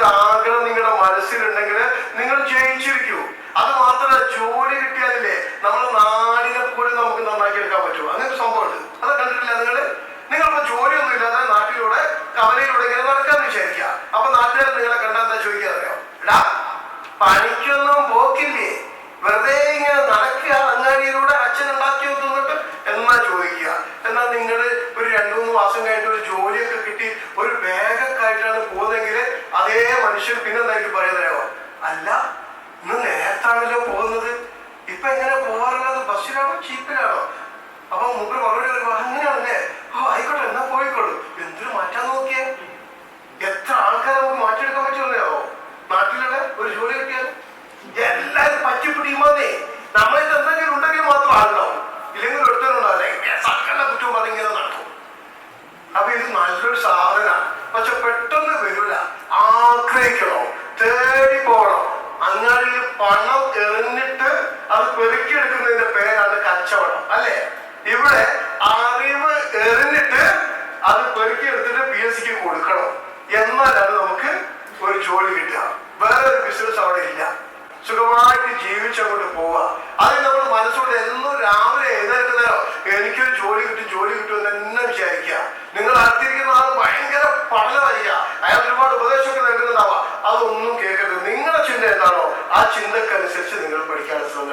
എന്നൊരു ആഗ്രഹം നിങ്ങളുടെ മനസ്സിലുണ്ടെങ്കിൽ നിങ്ങൾ ജയിച്ചിരിക്കൂ അത് മാത്രമല്ല ജോലി കിട്ടിയാലില്ലേ നമ്മുടെ നാടിനെ പോലും നമുക്ക് നന്നാക്കി എടുക്കാൻ പറ്റും. അങ്ങനെ സംഭവമുണ്ട്. അത് കണ്ടിട്ടില്ല നിങ്ങൾ നിങ്ങളിപ്പോ ജോലിയൊന്നും ഇല്ലാതെ നാട്ടിലൂടെ കവലയിലൂടെ ഇങ്ങനെ നടക്കാന്ന് വിചാരിക്കുക. അപ്പൊ നാട്ടുകാർ നിങ്ങളെ കണ്ടാൽ എന്താ ചോദിക്കാൻ അറിയാം എടാ പണിക്കൊന്നും പോക്കില്ലേ? വെറുതെ ഇങ്ങനെ നടക്കുക അങ്ങാടിയിലൂടെ അച്ഛൻ ഉണ്ടാക്കി തിന്നിട്ട് എന്നാ ചോദിക്കുക? എന്നാൽ നിങ്ങൾ ഒരു രണ്ടു മൂന്ന് മാസം കഴിഞ്ഞിട്ട് ഒരു ജോലിയൊക്കെ കിട്ടി ഒരു ബാഗൊക്കെ ആയിട്ടാണ് പോകുന്നതെങ്കിൽ അതേ മനുഷ്യൻ പിന്നെ എന്തായിട്ട് പറയുന്നതോ അല്ല ഇന്ന് നേരത്താണല്ലോ പോകുന്നത്. ഇപ്പൊ എങ്ങനെ പോകാറുള്ളത് ബസ്സിലാണോ ജീപ്പിലാണോ? അപ്പൊ മുമ്പ് മറുപടി പറയുമ്പോ അങ്ങനെയാണല്ലേ? ഓ ആയിക്കോട്ടെ എന്നാ പോയിക്കോളൂ. എന്തൊരു മാറ്റാൻ നോക്കിയേ? എത്ര ആൾക്കാരെ നമുക്ക് മാറ്റിയെടുക്കാൻ പറ്റുമല്ലോ നാട്ടിലുള്ള ഒരു ജോലി കിട്ടിയാൽ എല്ലാരും പറ്റിപ്പിടിക്കുമ്പോന്നേ നമ്മളിത് എന്തെങ്കിലും ഉണ്ടെങ്കിൽ മാത്രം ആളുണ്ടാവും. ഇല്ലെങ്കിൽ ഒരുത്തനുണ്ടാവില്ല സകല കുറ്റവും പറഞ്ഞിങ്ങനെ നടക്കും. അപ്പൊ ഇത് നല്ലൊരു സാധനമാണ്. പക്ഷെ പെട്ടെന്ന് വരില്ല ആഗ്രഹിക്കണോ തേടി പോകണം അങ്ങാടിയിൽ പണം എറിഞ്ഞിട്ട് അത് പെറുക്കിയെടുക്കുന്നതിന്റെ പേരാണ് കച്ചവടം അല്ലെ? ഇവിടെ അറിവ് എറിഞ്ഞിട്ട് അത് പെറുക്കിയെടുത്തിട്ട് പി എസ് സിക്ക് കൊടുക്കണം. എന്നാലാണ് നമുക്ക് ഒരു ജോലി കിട്ടുക. വേറെ ഒരു ബിസിനസ് അവിടെ ഇല്ല. സുഖമായിട്ട് ജീവിച്ചങ്ങോട്ട് പോവുക. അത് നമ്മൾ മനസ്സോടെ എന്നും രാവിലെ എഴുന്നേൽക്കുന്നതോ എനിക്കൊരു ജോലി കിട്ടും ജോലി കിട്ടും എന്ന് തന്നെ വിചാരിക്കുക. നിങ്ങൾ ചിന്തക്കനുസരിച്ച് നിങ്ങൾ പഠിക്കാനുള്ള ശ്രമം